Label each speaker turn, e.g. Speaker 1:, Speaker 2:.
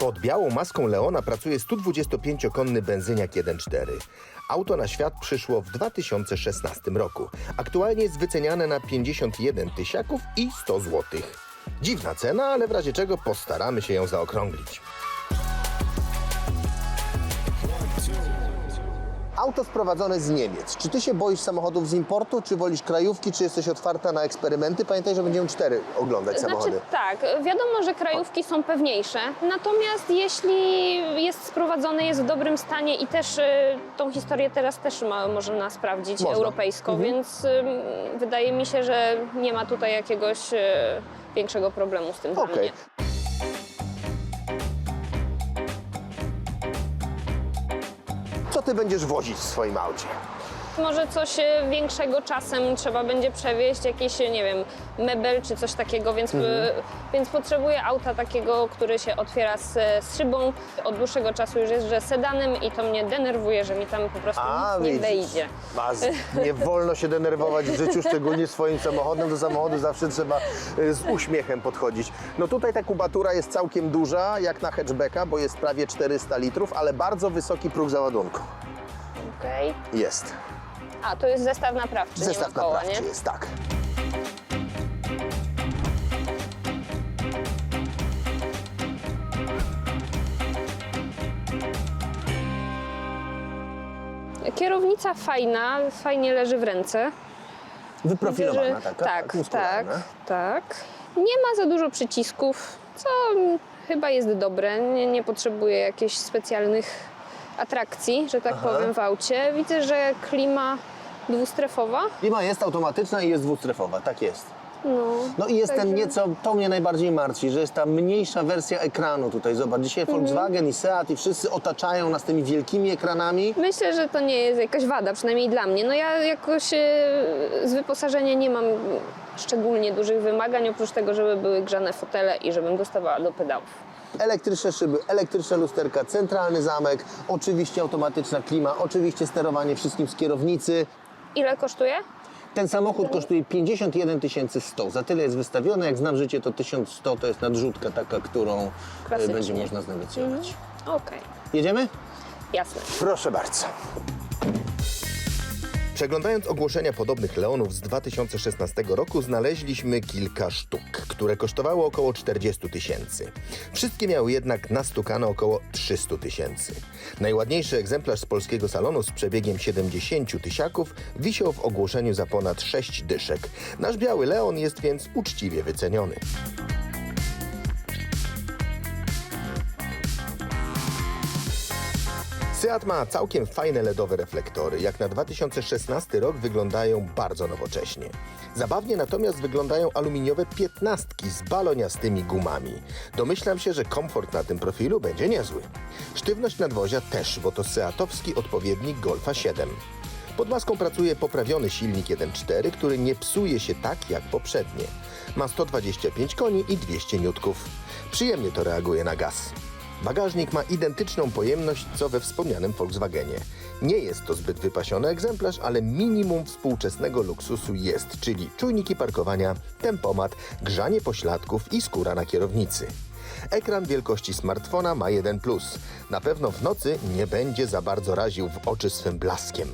Speaker 1: Pod białą maską Leona pracuje 125-konny benzyniak 1.4. Auto na świat przyszło w 2016 roku. Aktualnie jest wyceniane na 51 tysiaków i 100 złotych. Dziwna cena, ale w razie czego postaramy się ją zaokrąglić. Auto sprowadzone z Niemiec. Czy ty się boisz samochodów z importu, czy wolisz krajówki, czy jesteś otwarta na eksperymenty? Pamiętaj, że będziemy cztery oglądać samochody.
Speaker 2: Znaczy tak, wiadomo, że krajówki są pewniejsze, natomiast jeśli jest sprowadzony, jest w dobrym stanie i też y, tą historię teraz też ma, można sprawdzić
Speaker 1: Można.
Speaker 2: europejsko,
Speaker 1: Mhm.
Speaker 2: więc y, wydaje mi się, że nie ma tutaj jakiegoś y, większego problemu z tym dla
Speaker 1: Okej.
Speaker 2: mnie.
Speaker 1: Co ty będziesz wozić w swoim aucie?
Speaker 2: Może coś e, większego czasem trzeba będzie przewieźć, jakieś, nie wiem, mebel czy coś takiego, więc,
Speaker 1: Mhm.
Speaker 2: e, więc potrzebuję auta takiego, który się otwiera z, z szybą. Od dłuższego czasu już jeżdżę sedanem i to mnie denerwuje, że mi tam po prostu nic nie wejdzie.
Speaker 1: A z- nie wolno się denerwować w życiu, szczególnie swoim samochodem. Do samochodu zawsze trzeba y, z uśmiechem podchodzić. No tutaj ta kubatura jest całkiem duża, jak na hatchbacka, bo jest prawie 400 litrów, ale bardzo wysoki próg załadunku.
Speaker 2: Okej.
Speaker 1: Jest.
Speaker 2: A, to jest zestaw naprawczy,
Speaker 1: Zestaw
Speaker 2: nie ma koła,
Speaker 1: naprawczy
Speaker 2: nie?
Speaker 1: jest, tak.
Speaker 2: Kierownica fajna, fajnie leży w ręce.
Speaker 1: Wyprofilowana
Speaker 2: że-
Speaker 1: taka,
Speaker 2: tak, tak,
Speaker 1: muskularna.
Speaker 2: tak. Nie ma za dużo przycisków, co mm, chyba jest dobre. Nie, nie potrzebuje jakichś specjalnych atrakcji, że tak
Speaker 1: Aha.
Speaker 2: powiem, w aucie. Widzę, że klima dwustrefowa.
Speaker 1: Klima jest automatyczna i jest dwustrefowa, tak jest.
Speaker 2: No,
Speaker 1: No i jest ten
Speaker 2: Także-
Speaker 1: nieco, to mnie najbardziej martwi, że jest ta mniejsza wersja ekranu tutaj. Zobacz, dzisiaj
Speaker 2: Mhm.
Speaker 1: Volkswagen i Seat i wszyscy otaczają nas tymi wielkimi ekranami.
Speaker 2: Myślę, że to nie jest jakaś wada, przynajmniej dla mnie. No ja jakoś e, z wyposażenia nie mam szczególnie dużych wymagań, oprócz tego, żeby były grzane fotele i żebym dostawała do pedałów.
Speaker 1: Elektryczne szyby, elektryczne lusterka, centralny zamek, oczywiście automatyczna klima, oczywiście sterowanie wszystkim z kierownicy.
Speaker 2: Ile kosztuje?
Speaker 1: Ten samochód kosztuje 51 100. Za tyle jest wystawiony. Jak znam życie, to 1100 to jest nadrzutka taka, którą e,
Speaker 2: Klasycznie.
Speaker 1: będzie można znegocjować.
Speaker 2: Okej,
Speaker 1: Jedziemy?
Speaker 2: jasne.
Speaker 1: Proszę bardzo. Przeglądając ogłoszenia podobnych Leonów z 2016 roku, znaleźliśmy kilka sztuk, które kosztowały około 40 tysięcy. Wszystkie miały jednak nastukane około 300 tysięcy. Najładniejszy egzemplarz z polskiego salonu z przebiegiem 70 tysiaków wisiał w ogłoszeniu za ponad 6 dyszek. Nasz biały Leon jest więc uczciwie wyceniony. Seat ma całkiem fajne LEDowe reflektory. Jak na 2016 rok wyglądają bardzo nowocześnie. Zabawnie natomiast wyglądają aluminiowe piętnastki z baloniastymi gumami. Domyślam się, że komfort na tym profilu będzie niezły. Sztywność nadwozia też, bo to seatowski odpowiednik Golfa 7. Pod maską pracuje poprawiony silnik 1.4, który nie psuje się tak jak poprzednie. Ma 125 koni i 200 niutków. Przyjemnie to reaguje na gaz. Bagażnik ma identyczną pojemność co we wspomnianym Volkswagenie. Nie jest to zbyt wypasiony egzemplarz, ale minimum współczesnego luksusu jest, czyli czujniki parkowania, tempomat, grzanie pośladków i skóra na kierownicy. Ekran wielkości smartfona ma 1+. Na pewno w nocy nie będzie za bardzo raził w oczy swym blaskiem.